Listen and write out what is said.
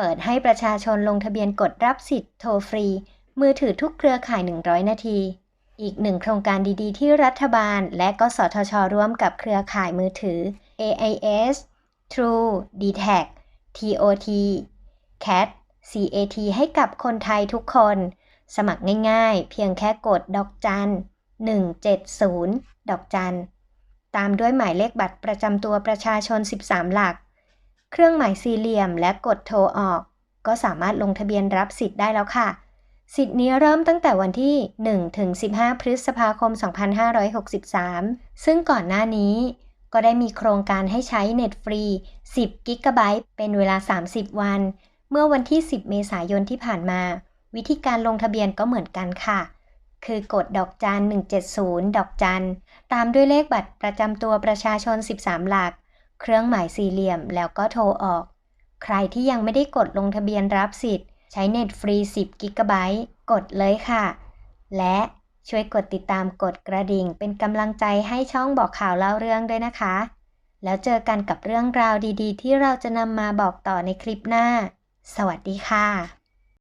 เปิดให้ประชาชนลงทะเบียนกดรับสิทธิ์โทรฟรี มือถือทุกเครือข่าย 100 นาที อีกหนึ่งโครงการดีๆ ที่รัฐบาล และกสทช ร่วมกับเครือข่ายมือถือ AIS True d t a c TOT CAT CAT ให้กับคนไทยทุกคน สมัครง่ายๆ เพียงแค่กดดอกจัน 170 ดอกจัน ตามด้วยหมายเลขบัตรประจำตัวประชาชน 13 หลัก เครื่องหมายสี่เหลี่ยมและกดโทรออก ก็สามารถลงทะเบียนรับสิทธิ์ได้แล้วค่ะ สิทธิ์นี้เริ่มตั้งแต่วันที่ 1 ถึง 15 พฤษภาคม 2563 ซึ่งก่อนหน้านี้ ก็ได้มีโครงการให้ใช้เน็ตฟรี 10 กิกะไบต์เป็นเวลา 30 วัน เมื่อวันที่ 10 เมษายนที่ผ่านมา วิธีการลงทะเบียนก็เหมือนกันค่ะคือกดดอกจัน 170 ดอกจัน ตามด้วยเลขบัตรประจำตัวประชาชน 13 หลัก เครื่องหมายสี่เหลี่ยมแล้วก็โทรออก ใครที่ยังไม่ได้กดลงทะเบียนรับสิทธิ์ ใช้เน็ตฟรี 10 กิกะไบต์กดเลยค่ะ และช่วยกดติดตามกดกระดิ่ง เป็นกำลังใจให้ช่องบอกข่าวเล่าเรื่องด้วยนะคะ แล้วเจอกันกับเรื่องราวดีๆ ที่เราจะนำมาบอกต่อในคลิปหน้า สวัสดีค่ะ